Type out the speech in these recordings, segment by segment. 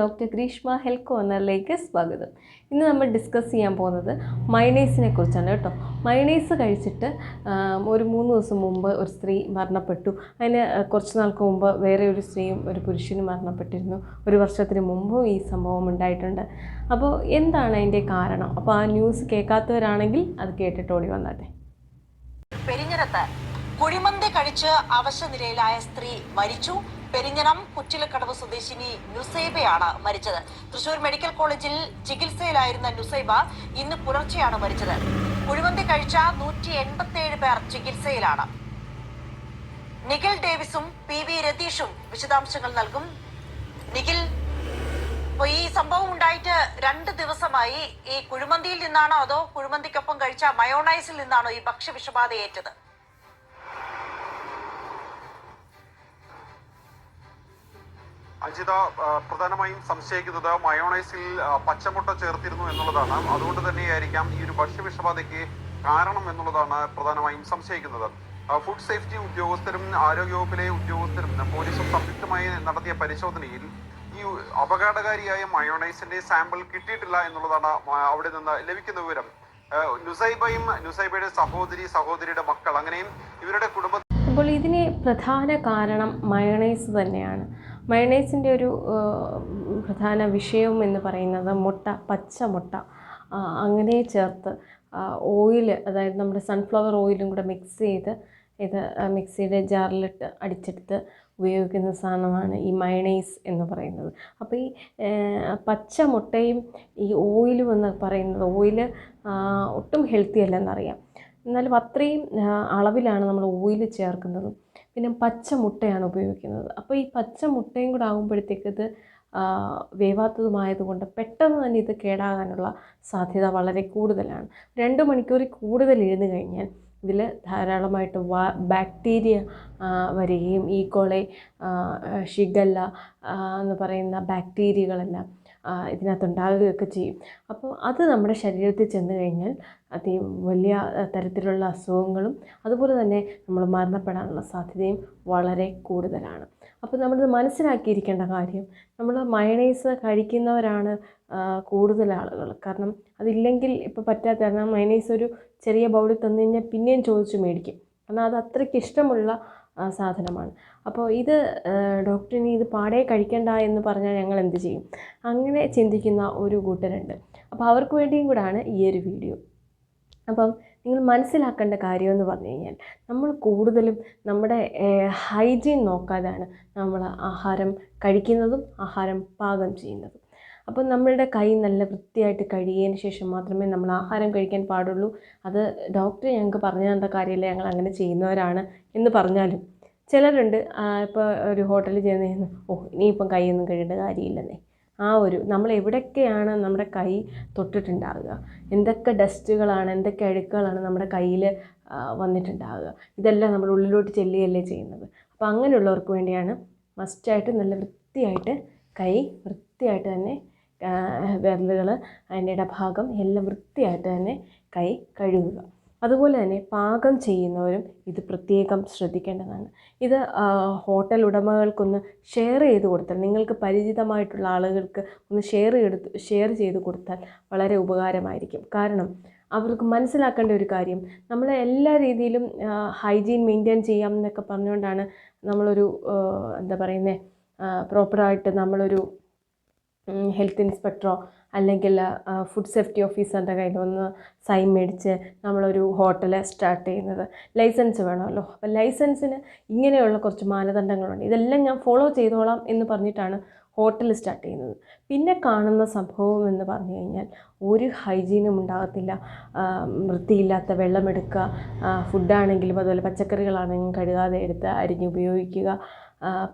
Doctor Greeshma health കോർണറിലേക്ക് സ്വാഗതം. ഇന്ന് നമ്മൾ ഡിസ്കസ് ചെയ്യാൻ പോകുന്നത് മയണൈസിനെ കുറിച്ചാണ് കേട്ടോ. മയണൈസ് കഴിച്ചിട്ട് ഒരു മൂന്ന് ദിവസം മുമ്പ് ഒരു സ്ത്രീ മരണപ്പെട്ടു. അതിന് കുറച്ച് നാൾക്ക് മുമ്പ് വേറെ ഒരു സ്ത്രീയും ഒരു പുരുഷനും മരണപ്പെട്ടിരുന്നു. ഒരു വർഷത്തിന് മുമ്പും ഈ സംഭവം ഉണ്ടായിട്ടുണ്ട്. അപ്പോൾ എന്താണ് അതിന്റെ കാരണം? അപ്പോൾ ആ ന്യൂസ് കേൾക്കാത്തവരാണെങ്കിൽ അത് കേട്ടിട്ട് ഓടി വന്നാട്ടെ. പെരിഞ്ഞിടത്ത് കുഴിമന്തി കഴിച്ച് അവശനിലയിലായ സ്ത്രീ മരിച്ചു. പെരിഞ്ഞനം കുറ്റിലക്കടവ് സ്വദേശിനി നുസൈബയാണ് മരിച്ചത്. തൃശൂർ മെഡിക്കൽ കോളേജിൽ ചികിത്സയിലായിരുന്ന നുസൈബ ഇന്ന് പുലർച്ചെയാണ് മരിച്ചത്. കുഴിമന്തി കഴിച്ച നൂറ്റി എൺപത്തിയേഴ് പേർ ചികിത്സയിലാണ്. നിഖിൽ ഡേവിസും പി വി രതീഷും വിശദാംശങ്ങൾ നൽകും. നിഖിൽ അപ്പൊ ഈ സംഭവം ഉണ്ടായിട്ട് രണ്ട് ദിവസമായി ഈ കുഴിമന്തിയിൽ നിന്നാണോ അതോ കുഴിമന്തിക്കൊപ്പം കഴിച്ച മയോണൈസിൽ നിന്നാണോ ഈ ഭക്ഷ്യവിഷബാധ ഏറ്റത് അജിത പ്രധാനമായും സംശയിക്കുന്നത് മയോണൈസിൽ പച്ചമുട്ട ചേർത്തിരുന്നു എന്നുള്ളതാണ്. അതുകൊണ്ട് തന്നെയായിരിക്കാം ഈ ഒരു ഭക്ഷ്യവിഷബാധയ്ക്ക് കാരണം എന്നുള്ളതാണ് പ്രധാനമായും സംശയിക്കുന്നത്. ഫുഡ് സേഫ്റ്റി ഉദ്യോഗസ്ഥരും ആരോഗ്യവകുപ്പിലെ ഉദ്യോഗസ്ഥരും പോലീസും സംയുക്തമായി നടത്തിയ പരിശോധനയിൽ ഈ അപകടകാരിയായ മയോണൈസിന്റെ സാമ്പിൾ കിട്ടിയിട്ടില്ല എന്നുള്ളതാണ് അവിടെ നിന്ന് ലഭിക്കുന്ന വിവരം. നുസൈബയും നുസൈബയുടെ സഹോദരി സഹോദരിയുടെ മക്കൾ അങ്ങനെയും ഇവരുടെ കുടുംബ അപ്പോൾ ഇതിന് പ്രധാന കാരണം മയണൈസ് തന്നെയാണ്. മയണൈസിന്റെ ഒരു പ്രധാന വിഷയം എന്ന് പറയുന്നത് മുട്ട പച്ച മുട്ട. അങ്ങനെ ചേർത്ത് ഓയിൽ അതായത് നമ്മുടെ സൺഫ്ലവർ ഓയിലും കൂടെ മിക്സ് ചെയ്ത് ഇത് മിക്സിയുടെ ജാറിലിട്ട് അടിച്ചെടുത്ത് ഉപയോഗിക്കുന്ന സാധനമാണ് ഈ മയണൈസ് എന്ന് പറയുന്നത്. അപ്പോൾ ഈ പച്ച മുട്ടയും ഈ ഓയിലും എന്ന് പറയുന്നത് ഓയിൽ ഒട്ടും ഹെൽത്തി അല്ലെന്നറിയാം. എന്നാലും അത്രയും അളവിലാണ് നമ്മൾ ഓയിൽ ചേർക്കുന്നത്. പിന്നെ പച്ച മുട്ടയാണ് ഉപയോഗിക്കുന്നത്. അപ്പോൾ ഈ പച്ച മുട്ടയും കൂടെ ആകുമ്പോഴത്തേക്ക് ഇത് വേവാത്തതുമായതുകൊണ്ട് പെട്ടെന്ന് തന്നെ ഇത് കേടാകാനുള്ള സാധ്യത വളരെ കൂടുതലാണ്. രണ്ട് മണിക്കൂറിൽ കൂടുതൽ ഇരുന്ന് കഴിഞ്ഞാൽ ഇതിൽ ധാരാളമായിട്ട് വാ ബാക്ടീരിയ വരികയും ഈ കോളെ ഷിഗല്ല എന്ന് പറയുന്ന ബാക്ടീരിയകളെല്ലാം ഇതിനകത്തുണ്ടാകുകയൊക്കെ ചെയ്യും. അപ്പോൾ അത് നമ്മുടെ ശരീരത്തിൽ ചെന്ന് കഴിഞ്ഞാൽ അതി വലിയ തരത്തിലുള്ള അസുഖങ്ങളും അതുപോലെ തന്നെ നമ്മൾ മരണപ്പെടാനുള്ള സാധ്യതയും വളരെ കൂടുതലാണ്. അപ്പോൾ നമ്മൾ മനസ്സിലാക്കിയിരിക്കേണ്ട കാര്യം നമ്മൾ മയണൈസ് കഴിക്കുന്നവരാണ് കൂടുതൽ ആളുകൾ. കാരണം അതില്ലെങ്കിൽ ഇപ്പോൾ പറ്റാത്ത കാരണം മയണൈസ് ഒരു ചെറിയ ബൗളിൽ തന്നു കഴിഞ്ഞാൽ പിന്നെയും ചോദിച്ച് മേടിക്കും. കാരണം അത് അത്രയ്ക്ക് ഇഷ്ടമുള്ള സാധനമാണ്. അപ്പോൾ ഇത് ഡോക്ടറിന് ഇത് പാടെ കഴിക്കണ്ട എന്ന് പറഞ്ഞാൽ ഞങ്ങൾ എന്ത് ചെയ്യും? അങ്ങനെ ചിന്തിക്കുന്ന ഒരു കൂട്ടരുണ്ട്. അപ്പോൾ അവർക്ക് വേണ്ടിയും കൂടാണ് ഈ ഒരു വീഡിയോ. അപ്പം നിങ്ങൾ മനസ്സിലാക്കേണ്ട കാര്യം എന്ന് പറഞ്ഞു കഴിഞ്ഞാൽ നമ്മൾ കൂടുതലും നമ്മുടെ ഹൈജീൻ നോക്കാതെയാണ് നമ്മൾ ആഹാരം കഴിക്കുന്നതും ആഹാരം പാകം ചെയ്യുന്നതും. അപ്പം നമ്മളുടെ കൈ നല്ല വൃത്തിയായിട്ട് കഴുകിയതിന് ശേഷം മാത്രമേ നമ്മൾ ആഹാരം കഴിക്കാൻ പാടുള്ളൂ. അത് ഡോക്ടർ ഞങ്ങൾക്ക് പറഞ്ഞു തന്ന കാര്യമില്ല ഞങ്ങൾ അങ്ങനെ ചെയ്യുന്നവരാണ് എന്ന് പറഞ്ഞാലും ചിലരുണ്ട് ഇപ്പോൾ ഒരു ഹോട്ടലിൽ ചെന്ന് ഓ ഇനിയിപ്പം കൈയൊന്നും കഴുകേണ്ട കാര്യമില്ലെന്നേ. ആ ഒരു നമ്മൾ എവിടെയൊക്കെയാണ് നമ്മുടെ കൈ തൊട്ടിട്ടുണ്ടാവുക? എന്തൊക്കെ ഡസ്റ്റുകളാണ് എന്തൊക്കെ അഴുക്കുകളാണ് നമ്മുടെ കയ്യിൽ വന്നിട്ടുണ്ടാവുക? ഇതെല്ലാം നമ്മൾ ഉള്ളിലോട്ട് ചെല്ലുകയല്ലേ ചെയ്യുന്നത്. അപ്പോൾ അങ്ങനെയുള്ളവർക്ക് വേണ്ടിയാണ് മസ്റ്റായിട്ട് നല്ല വൃത്തിയായിട്ട് കൈ വൃത്തിയായിട്ട് തന്നെ വിരലുകൾ അതിന്റെ ഇടഭാഗം എല്ലാം വൃത്തിയായിട്ട് തന്നെ കൈ കഴുകുക. അതുപോലെ തന്നെ പാകം ചെയ്യുന്നവരും ഇത് പ്രത്യേകം ശ്രദ്ധിക്കേണ്ടതാണ്. ഇത് ഹോട്ടൽ ഉടമകൾക്കൊന്ന് ഷെയർ ചെയ്ത് കൊടുത്താൽ നിങ്ങൾക്ക് പരിചിതമായിട്ടുള്ള ആളുകൾക്ക് ഒന്ന് ഷെയർ എടുത്ത് ഷെയർ ചെയ്ത് കൊടുത്താൽ വളരെ ഉപകാരമായിരിക്കും. കാരണം അവർക്ക് മനസ്സിലാക്കേണ്ട ഒരു കാര്യം നമ്മൾ എല്ലാ രീതിയിലും ഹൈജീൻ മെയിന്റെയിൻ ചെയ്യാം എന്നൊക്കെ പറഞ്ഞുകൊണ്ടാണ് നമ്മളൊരു എന്താ പറയുന്നത് പ്രോപ്പറായിട്ട് നമ്മളൊരു ഹെൽത്ത് ഇൻസ്പെക്ടറോ അല്ലെങ്കിൽ ഫുഡ് സേഫ്റ്റി ഓഫീസറിന്റെ കയ്യിൽ വന്ന് സൈൻ മേടിച്ച് നമ്മളൊരു ഹോട്ടൽ സ്റ്റാർട്ട് ചെയ്യുന്നത്. ലൈസൻസ് വേണമല്ലോ. അപ്പോൾ ലൈസൻസിന് ഇങ്ങനെയുള്ള കുറച്ച് മാനദണ്ഡങ്ങളുണ്ട്. ഇതെല്ലാം ഞാൻ ഫോളോ ചെയ്തോളാം എന്ന് പറഞ്ഞിട്ടാണ് ഹോട്ടൽ സ്റ്റാർട്ട് ചെയ്യുന്നത്. പിന്നെ കാണുന്ന സംഭവം എന്ന് പറഞ്ഞു കഴിഞ്ഞാൽ ഒരു ഹൈജീനും ഉണ്ടാകത്തില്ല. വൃത്തിയില്ലാത്ത വെള്ളമെടുക്കുക ഫുഡാണെങ്കിലും അതുപോലെ പച്ചക്കറികളാണെങ്കിലും കഴുകാതെ എടുത്ത് അരിഞ്ഞ് ഉപയോഗിക്കുക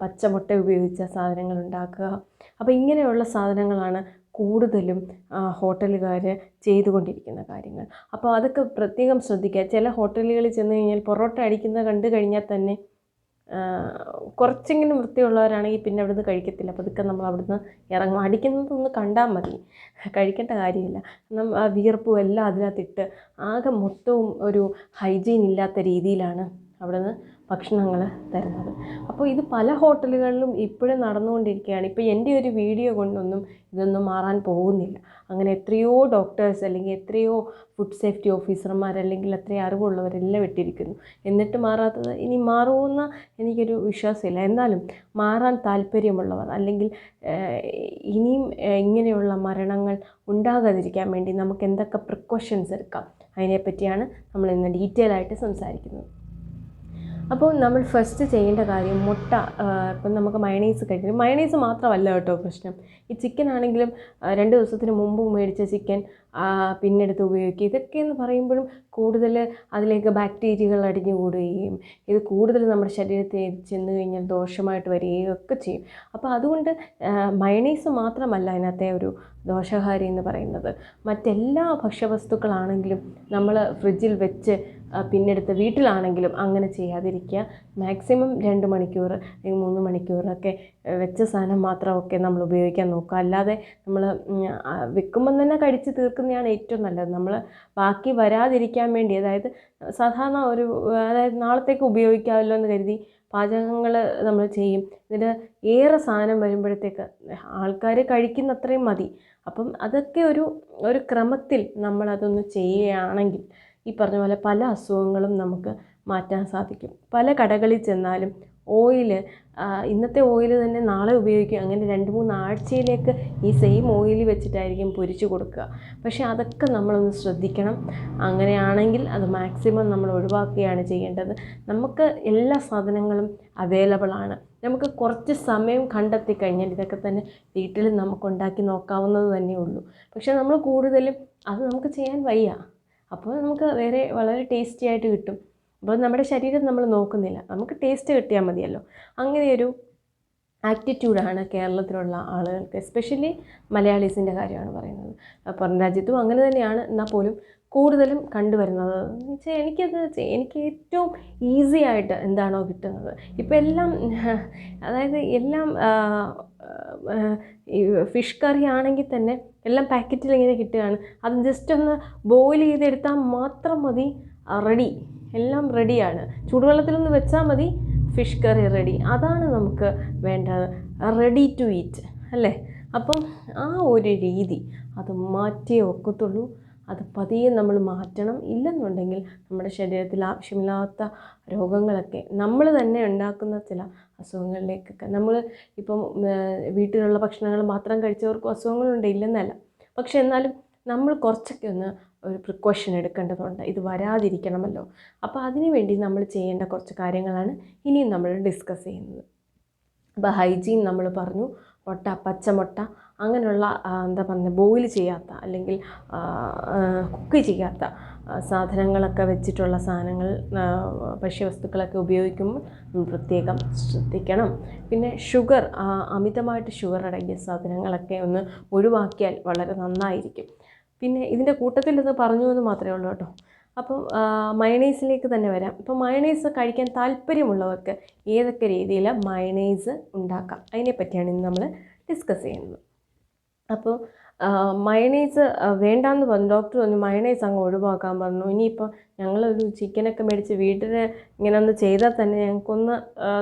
പച്ചമുട്ട ഉപയോഗിച്ച സാധനങ്ങൾ ഉണ്ടാക്കുക അപ്പോൾ ഇങ്ങനെയുള്ള സാധനങ്ങളാണ് കൂടുതലും ഹോട്ടലുകാർ ചെയ്തുകൊണ്ടിരിക്കുന്ന കാര്യങ്ങൾ. അപ്പോൾ അതൊക്കെ പ്രത്യേകം ശ്രദ്ധിക്കുക. ചില ഹോട്ടലുകളിൽ ചെന്ന് കഴിഞ്ഞാൽ പൊറോട്ട അടിക്കുന്നത് കണ്ടു കഴിഞ്ഞാൽ തന്നെ കുറച്ചെങ്കിലും വൃത്തിയുള്ളവരാണെങ്കിൽ പിന്നെ അവിടുന്ന് കഴിക്കത്തില്ല. പതുക്കെ നമ്മൾ അവിടുന്ന് ഇറങ്ങും. അടിക്കുന്നതൊന്ന് കണ്ടാൽ മതി. കഴിക്കേണ്ട കാര്യമില്ല. ആ വിയർപ്പും എല്ലാം അതിനകത്തിട്ട് ആകെ മൊത്തവും ഒരു ഹൈജീൻ ഇല്ലാത്ത രീതിയിലാണ് അവിടുന്ന് ഭക്ഷണങ്ങൾ തരുന്നത്. അപ്പോൾ ഇത് പല ഹോട്ടലുകളിലും ഇപ്പോഴും നടന്നുകൊണ്ടിരിക്കുകയാണ്. ഇപ്പോൾ എന്റെ ഒരു വീഡിയോ കൊണ്ടൊന്നും ഇതൊന്നും മാറാൻ പോകുന്നില്ല. അങ്ങനെ എത്രയോ ഡോക്ടേഴ്സ് അല്ലെങ്കിൽ എത്രയോ ഫുഡ് സേഫ്റ്റി ഓഫീസർമാർ അല്ലെങ്കിൽ അത്രയും അറിവുള്ളവരെല്ലാം ഇട്ടിരിക്കുന്നു എന്നിട്ട് മാറാത്തത് ഇനി മാറുമെന്ന് എനിക്കൊരു വിശ്വാസമില്ല. എന്നാലും മാറാൻ താല്പര്യമുള്ളവർ അല്ലെങ്കിൽ ഇനിയും ഇങ്ങനെയുള്ള മരണങ്ങൾ ഉണ്ടാകാതിരിക്കാൻ വേണ്ടി നമുക്ക് എന്തൊക്കെ പ്രിക്കോഷൻസ് എടുക്കാം? അതിനെപ്പറ്റിയാണ് നമ്മൾ ഇന്ന് ഡീറ്റെയിൽ ആയിട്ട് സംസാരിക്കുന്നത്. അപ്പോൾ നമ്മൾ ഫസ്റ്റ് ചെയ്യേണ്ട കാര്യം മുട്ട ഇപ്പം നമുക്ക് മയണൈസ് കഴിക്കും മയണൈസ് മാത്രമല്ല കേട്ടോ പ്രശ്നം. ഈ ചിക്കൻ ആണെങ്കിലും രണ്ട് ദിവസത്തിന് മുമ്പ് മേടിച്ച ചിക്കൻ പിന്നെടുത്ത് ഉപയോഗിക്കുക. ഇതൊക്കെ എന്ന് പറയുമ്പോഴും കൂടുതൽ അതിലേക്ക് ബാക്ടീരിയകൾ അടിഞ്ഞു കൂടുകയും ഇത് കൂടുതൽ നമ്മുടെ ശരീരത്തിൽ ചെന്ന് കഴിഞ്ഞാൽ ദോഷമായിട്ട് വരികയും ഒക്കെ ചെയ്യും. അപ്പോൾ അതുകൊണ്ട് മയണീസ് മാത്രമല്ല അതിനകത്തെ ഒരു ദോഷകാരി എന്ന് പറയുന്നത്. മറ്റെല്ലാ ഭക്ഷ്യവസ്തുക്കളാണെങ്കിലും നമ്മൾ ഫ്രിഡ്ജിൽ വെച്ച് പിന്നെടുത്ത് വീട്ടിലാണെങ്കിലും അങ്ങനെ ചെയ്യാതിരിക്കുക. മാക്സിമം രണ്ട് മണിക്കൂർ അല്ലെങ്കിൽ മൂന്ന് മണിക്കൂറൊക്കെ വെച്ച സാധനം മാത്രമൊക്കെ നമ്മൾ ഉപയോഗിക്കാൻ നോക്കുക. അല്ലാതെ നമ്മൾ വെക്കുമ്പം തന്നെ കഴിച്ച് തീർക്കുന്നതാണ് ഏറ്റവും നല്ലത്. നമ്മൾ ബാക്കി വരാതിരിക്കാൻ വേണ്ടി അതായത് സാധാരണ ഒരു അതായത് നാളത്തേക്ക് ഉപയോഗിക്കാമല്ലോ എന്ന് കരുതി പാചകങ്ങൾ നമ്മൾ ചെയ്യും. ഇതിന് ഏറെ സാധനം വരുമ്പോഴത്തേക്ക് ആൾക്കാർ കഴിക്കുന്ന അത്രയും മതി. അപ്പം അതൊക്കെ ഒരു ഒരു ക്രമത്തിൽ നമ്മളതൊന്ന് ചെയ്യുകയാണെങ്കിൽ ഈ പറഞ്ഞ പോലെ പല അസുഖങ്ങളും നമുക്ക് മാറ്റാൻ സാധിക്കും. പല കടകളിൽ ചെന്നാലും ഓയിൽ ഇന്നത്തെ ഓയിൽ തന്നെ നാളെ ഉപയോഗിക്കും. അങ്ങനെ രണ്ട് മൂന്ന് ആഴ്ചയിലേക്ക് ഈ സെയിം ഓയിൽ വെച്ചിട്ടായിരിക്കും പൊരിച്ചു കൊടുക്കുക. പക്ഷേ അതൊക്കെ നമ്മളൊന്ന് ശ്രദ്ധിക്കണം. അങ്ങനെയാണെങ്കിൽ അത് മാക്സിമം നമ്മൾ ഒഴിവാക്കുകയാണ് ചെയ്യേണ്ടത്. നമുക്ക് എല്ലാ സാധനങ്ങളും അവൈലബിൾ ആണ്. നമുക്ക് കുറച്ച് സമയം കണ്ടെത്തി കഴിഞ്ഞാൽ ഇതൊക്കെ തന്നെ വീട്ടിൽ നമുക്ക് ഉണ്ടാക്കി നോക്കാവുന്നത് തന്നെ ഉള്ളൂ. പക്ഷേ നമ്മൾ കൂടുതലും അത് നമുക്ക് ചെയ്യാൻ വയ്യ. അപ്പോൾ നമുക്ക് വേറെ വളരെ ടേസ്റ്റി ആയിട്ട് കിട്ടും. അപ്പോൾ നമ്മുടെ ശരീരം നമ്മൾ നോക്കുന്നില്ല. നമുക്ക് ടേസ്റ്റ് കിട്ടിയാൽ മതിയല്ലോ. അങ്ങനെയൊരു ആറ്റിറ്റ്യൂഡാണ് കേരളത്തിലുള്ള ആളുകൾക്ക് എസ്പെഷ്യലി മലയാളീസിന്റെ കാര്യമാണ് പറയുന്നത്. പുറം രാജ്യത്തും അങ്ങനെ തന്നെയാണ്. എന്നാൽ പോലും കൂടുതലും കണ്ടുവരുന്നത്. എന്ന് വെച്ചാൽ എനിക്കത് എനിക്ക് ഏറ്റവും ഈസി ആയിട്ട് എന്താണോ കിട്ടുന്നത്. ഇപ്പം എല്ലാം അതായത് എല്ലാം ഫിഷ് കറി ആണെങ്കിൽ തന്നെ എല്ലാം പാക്കറ്റിൽ ഇങ്ങനെ കിട്ടുകയാണ്. അത് ജസ്റ്റ് ഒന്ന് ബോയിൽ ചെയ്തെടുത്താൽ മാത്രം മതി റെഡി എല്ലാം റെഡിയാണ്. ചൂടുവെള്ളത്തിലൊന്ന് വെച്ചാൽ മതി. Fish curry ready. അതാണ് നമുക്ക് വേണ്ടത്. റെഡി ടു ഈറ്റ് അല്ലേ? അപ്പം ആ ഒരു രീതി അത് മാറ്റിയേ ഒക്കത്തുള്ളൂ അത് പതിയെ നമ്മൾ മാറ്റണം. ഇല്ലെന്നുണ്ടെങ്കിൽ നമ്മുടെ ശരീരത്തിൽ ആവശ്യമില്ലാത്ത രോഗങ്ങളൊക്കെ നമ്മൾ തന്നെ ഉണ്ടാക്കുന്ന ചില അസുഖങ്ങളിലേക്കൊക്കെ. നമ്മൾ ഇപ്പം വീട്ടിലുള്ള ഭക്ഷണങ്ങൾ മാത്രം കഴിച്ചവർക്കും അസുഖങ്ങളുണ്ട് ഇല്ലെന്നല്ല. പക്ഷെ എന്നാലും നമ്മൾ കുറച്ചൊക്കെ ഒന്ന് ഒരു പ്രിക്കോഷൻ എടുക്കേണ്ടതുണ്ട്. ഇത് വരാതിരിക്കണമല്ലോ. അപ്പോൾ അതിനുവേണ്ടി നമ്മൾ ചെയ്യേണ്ട കുറച്ച് കാര്യങ്ങളാണ് ഇനിയും നമ്മൾ ഡിസ്കസ് ചെയ്യുന്നത്. അപ്പോൾ ഹൈജീൻ നമ്മൾ പറഞ്ഞു. മുട്ട പച്ചമുട്ട അങ്ങനെയുള്ള എന്താ പറയുക ബോയിൽ ചെയ്യാത്ത അല്ലെങ്കിൽ കുക്ക് ചെയ്യാത്ത സാധനങ്ങളൊക്കെ വെച്ചിട്ടുള്ള സാധനങ്ങൾ ഭക്ഷ്യവസ്തുക്കളൊക്കെ ഉപയോഗിക്കുമ്പോൾ പ്രത്യേകം ശ്രദ്ധിക്കണം. പിന്നെ ഷുഗർ അമിതമായിട്ട് ഷുഗർ അടങ്ങിയ സാധനങ്ങളൊക്കെ ഒന്ന് ഒഴിവാക്കിയാൽ വളരെ നന്നായിരിക്കും. പിന്നെ ഇതിന്റെ കൂട്ടത്തിൽ ഇത് പറഞ്ഞു എന്ന് മാത്രമേ ഉള്ളൂ കേട്ടോ. അപ്പം മയണൈസിലേക്ക് തന്നെ വരാം. അപ്പോൾ മയണൈസ് കഴിക്കാൻ താല്പര്യമുള്ളവർക്ക് ഏതൊക്കെ രീതിയിൽ മയണൈസ് ഉണ്ടാക്കാം? അതിനെപ്പറ്റിയാണ് ഇന്ന് നമ്മൾ ഡിസ്കസ് ചെയ്യുന്നത്. അപ്പോൾ മയണൈസ് വേണ്ടാന്ന് പറഞ്ഞു. ഡോക്ടർ പറഞ്ഞു മയണൈസ് അങ്ങ് ഒഴിവാക്കാൻ പറഞ്ഞു. ഇനിയിപ്പോൾ ഞങ്ങളൊരു ചിക്കനൊക്കെ മേടിച്ച് വീട്ടിൽ ഇങ്ങനെ ഒന്ന് ചെയ്താൽ തന്നെ ഞങ്ങൾക്കൊന്ന്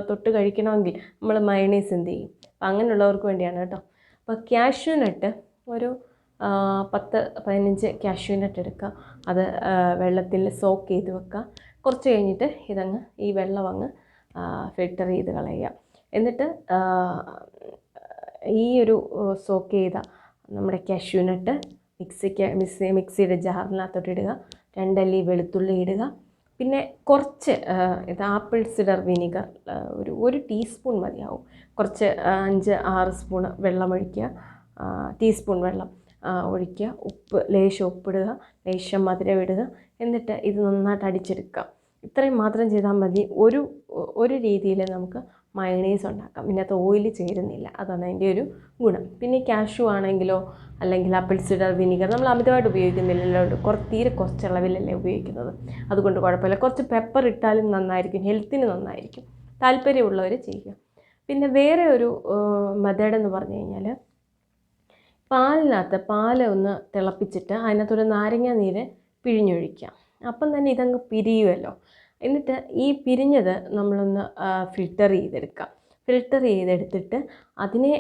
തൊട്ട് കഴിക്കണമെങ്കിൽ നമ്മൾ മയണൈസ് എന്ത് ചെയ്യും? അപ്പം അങ്ങനെയുള്ളവർക്ക് വേണ്ടിയാണ് കേട്ടോ. അപ്പോൾ ക്യാഷ്യൂനട്ട് ഒരു പത്ത് പതിനഞ്ച് ക്യാഷ്യൂ നട്ട് എടുക്കുക. അത് വെള്ളത്തിൽ സോക്ക് ചെയ്ത് വെക്കുക. കുറച്ച് കഴിഞ്ഞിട്ട് ഇതങ്ങ് ഈ വെള്ളം അങ്ങ് ഫിൽട്ടർ ചെയ്ത് കളയുക. എന്നിട്ട് ഈ ഒരു സോക്ക് ചെയ്ത നമ്മുടെ കാഷ്യൂ നട്ട് മിക്സിക്ക് മിക്സി മിക്സിയുടെ ജാറിനകത്തോട്ട് ഇടുക. രണ്ടല്ലി വെളുത്തുള്ളി ഇടുക. പിന്നെ കുറച്ച് ഇത് ആപ്പിൾ സിഡർ വിനിഗർ ഒരു ഒരു ടീസ്പൂൺ മതിയാവും. കുറച്ച് അഞ്ച് ആറ് സ്പൂൺ വെള്ളം ഒഴിക്കുക. ടീസ്പൂൺ വെള്ളം. ഒഴിക്കുക. ഉപ്പ് ലേശം ഉപ്പിടുക ലേശം മധുരം ഇടുക. എന്നിട്ട് ഇത് നന്നായിട്ട് അടിച്ചെടുക്കുക. ഇത്രയും മാത്രം ചെയ്താൽ മതി. ഒരു ഒരു രീതിയിൽ നമുക്ക് മയണീസ് ഉണ്ടാക്കാം. പിന്നെ അത് ഓയിൽ ചേരുന്നില്ല. അതാണ് അതിന്റെ ഒരു ഗുണം. പിന്നെ കാഷ്യൂ ആണെങ്കിലോ അല്ലെങ്കിൽ ആപ്പിൾ സിഡർ വിനീഗർ നമ്മൾ അമിതമായിട്ട് ഉപയോഗിക്കുന്നില്ലല്ലോ. കുറച്ച് തീരെ കുറച്ചളവിലല്ലേ ഉപയോഗിക്കുന്നത്. അതുകൊണ്ട് കുഴപ്പമില്ല. കുറച്ച് പെപ്പർ ഇട്ടാലും നന്നായിരിക്കും. ഹെൽത്തിന് നന്നായിരിക്കും. താല്പര്യമുള്ളവർ ചെയ്യുക. പിന്നെ വേറെ ഒരു മെത്തേഡ് എന്ന് പറഞ്ഞു കഴിഞ്ഞാൽ പാലിനകത്ത് പാൽ ഒന്ന് തിളപ്പിച്ചിട്ട് അതിനകത്തൊരു നാരങ്ങ നീര് പിഴിഞ്ഞൊഴിക്കുക അപ്പം തന്നെ ഇതങ്ങ് പിരിയുമല്ലോ എന്നിട്ട് ഈ പിരിഞ്ഞത് നമ്മളൊന്ന് ഫിൽട്ടർ ചെയ്തെടുക്കാം. ഫിൽട്ടർ ചെയ്തെടുത്തിട്ട് അതിനെ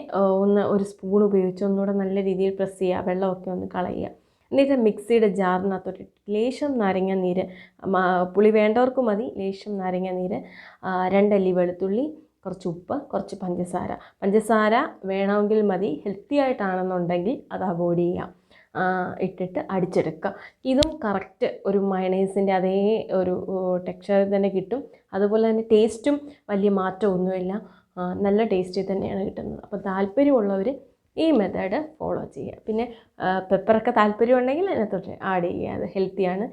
ഒന്ന് ഒരു സ്പൂൺ ഉപയോഗിച്ച് ഒന്നുകൂടെ നല്ല രീതിയിൽ പ്രസ് ചെയ്യുക. വെള്ളമൊക്കെ ഒന്ന് കളയുക. എന്നിട്ട് മിക്സിയുടെ ജാറിനകത്തൊരു ലേശം നാരങ്ങ നീര് പുളി വേണ്ടവർക്ക് മതി. ലേശം നാരങ്ങ നീര് രണ്ടല്ലി വെളുത്തുള്ളി കുറച്ച് ഉപ്പ് കുറച്ച് പഞ്ചസാര. പഞ്ചസാര വേണമെങ്കിൽ മതി. ഹെൽത്തി ആയിട്ടാണെന്നുണ്ടെങ്കിൽ അത് അവോയ്ഡ് ചെയ്യാം ഇട്ടിട്ട് അടിച്ചെടുക്കുക. ഇതും കറക്റ്റ് ഒരു മയണൈസിന്റെ അതേ ഒരു ടെക്സ്ചറിൽ തന്നെ കിട്ടും. അതുപോലെ തന്നെ ടേസ്റ്റും വലിയ മാറ്റമൊന്നുമില്ല. നല്ല ടേസ്റ്റിൽ തന്നെയാണ് കിട്ടുന്നത്. അപ്പോൾ താല്പര്യമുള്ളവർ ഈ മെത്തേഡ് ഫോളോ ചെയ്യുക. പിന്നെ പെപ്പറൊക്കെ താല്പര്യം ഉണ്ടെങ്കിൽ അതിനകത്തോട്ട് ആഡ് ചെയ്യുക. അത് ഹെൽത്തിയാണ്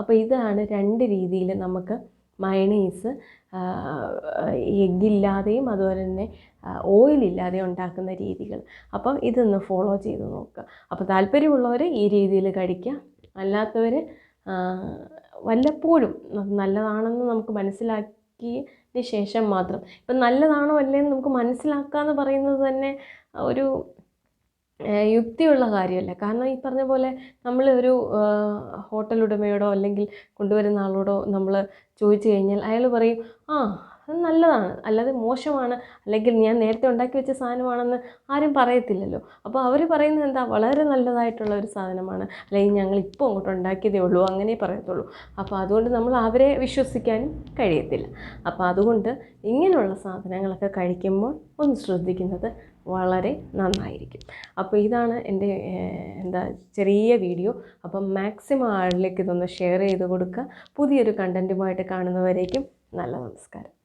അപ്പോൾ ഇതാണ് രണ്ട് രീതിയിൽ നമുക്ക് മയണൈസ് എഗ്ഗില്ലാതെയും അതുപോലെ തന്നെ ഓയിലില്ലാതെയും ഉണ്ടാക്കുന്ന രീതികൾ. അപ്പം ഇതൊന്ന് ഫോളോ ചെയ്ത് നോക്കുക. അപ്പോൾ താല്പര്യമുള്ളവർ ഈ രീതിയിൽ കഴിക്കുക. അല്ലാത്തവർ വല്ലപ്പോഴും നല്ലതാണെന്ന് നമുക്ക് മനസ്സിലാക്കിയതിന് ശേഷം മാത്രം. ഇപ്പം നല്ലതാണോ അല്ലേന്ന് നമുക്ക് മനസ്സിലാക്കുക എന്ന് പറയുന്നത് തന്നെ ഒരു യുക്തിയുള്ള കാര്യമല്ല. കാരണം ഈ പറഞ്ഞ പോലെ നമ്മൾ ഒരു ഹോട്ടൽ ഉടമയോടോ അല്ലെങ്കിൽ കൊണ്ടുവരുന്ന ആളോടോ നമ്മൾ ചോദിച്ചു കഴിഞ്ഞാൽ അയാൾ പറയും ആ അത് നല്ലതാണ്. അല്ലാതെ മോശമാണ്. അല്ലെങ്കിൽ ഞാൻ നേരത്തെ ഉണ്ടാക്കി വെച്ച സാധനമാണെന്ന് ആരും പറയത്തില്ലല്ലോ. അപ്പോൾ അവർ പറയുന്നത് എന്താ? വളരെ നല്ലതായിട്ടുള്ള ഒരു സാധനമാണ്. അല്ലെങ്കിൽ ഞങ്ങൾ ഇപ്പോൾ അങ്ങോട്ട് ഉണ്ടാക്കിയതേ ഉള്ളൂ അങ്ങനെ പറയത്തുള്ളൂ. അപ്പോൾ അതുകൊണ്ട് നമ്മൾ അവരെ വിശ്വസിക്കാനും കഴിയത്തില്ല. അപ്പോൾ അതുകൊണ്ട് ഇങ്ങനെയുള്ള സാധനങ്ങളൊക്കെ കഴിക്കുമ്പോൾ ഒന്ന് ശ്രദ്ധിക്കുന്നത് വളരെ നന്നായിരിക്കും. അപ്പോൾ ഇതാണ് എന്റെ എന്താ ചെറിയ വീഡിയോ. അപ്പം മാക്സിമം ആളിലേക്ക് ഇതൊന്ന് ഷെയർ ചെയ്ത് കൊടുക്കുക. പുതിയൊരു കണ്ടന്റുമായിട്ട് കാണുന്നവരേക്കും നല്ല നമസ്കാരം.